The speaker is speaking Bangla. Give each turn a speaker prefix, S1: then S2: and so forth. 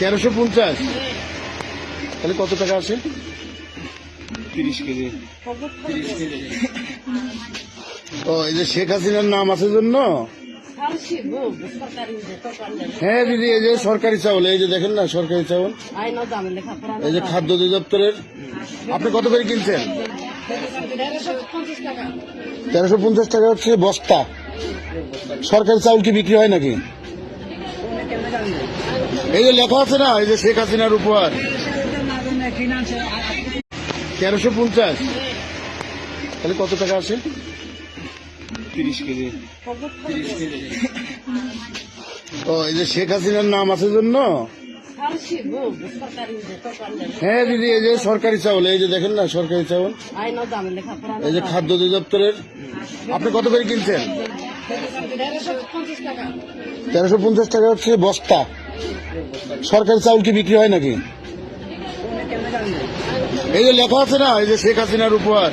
S1: তেরোশো পঞ্চাশ। তাহলে কত টাকা আছে?
S2: তিরিশ কেজি।
S1: ও এই যে শেখ হাসিনার নাম আছে জন্য? হ্যাঁ দিদি এই যে সরকারি চাউল এই যে দেখেন না সরকারি চাউল? এই যে খাদ্য অধিদপ্তরের। আপনি কত করে কিনছেন? তেরোশো পঞ্চাশ টাকা হচ্ছে বস্তা। সরকারি চাউল কি বিক্রি হয় নাকি? এই যে লেখা আছে না এই যে শেখ হাসিনার উপহার। তেরোশো পঞ্চাশ। তাহলে কত টাকা আছে
S2: তিরিশ কেজি।
S1: ও এই যে শেখ হাসিনার নাম আছে জন্য? হ্যাঁ দিদি এই যে সরকারি চাউল এই যে দেখেন না সরকারি চাউল। এই যে খাদ্য অধিদপ্তরের। আপনি কত করে কিনছেন? তেরোশো পঞ্চাশ টাকা হচ্ছে বস্তা। সরকারি চাউল কি বিক্রি হয় নাকি? এই যে লেখা আছে না, এই যে শেখ হাসিনার উপহার।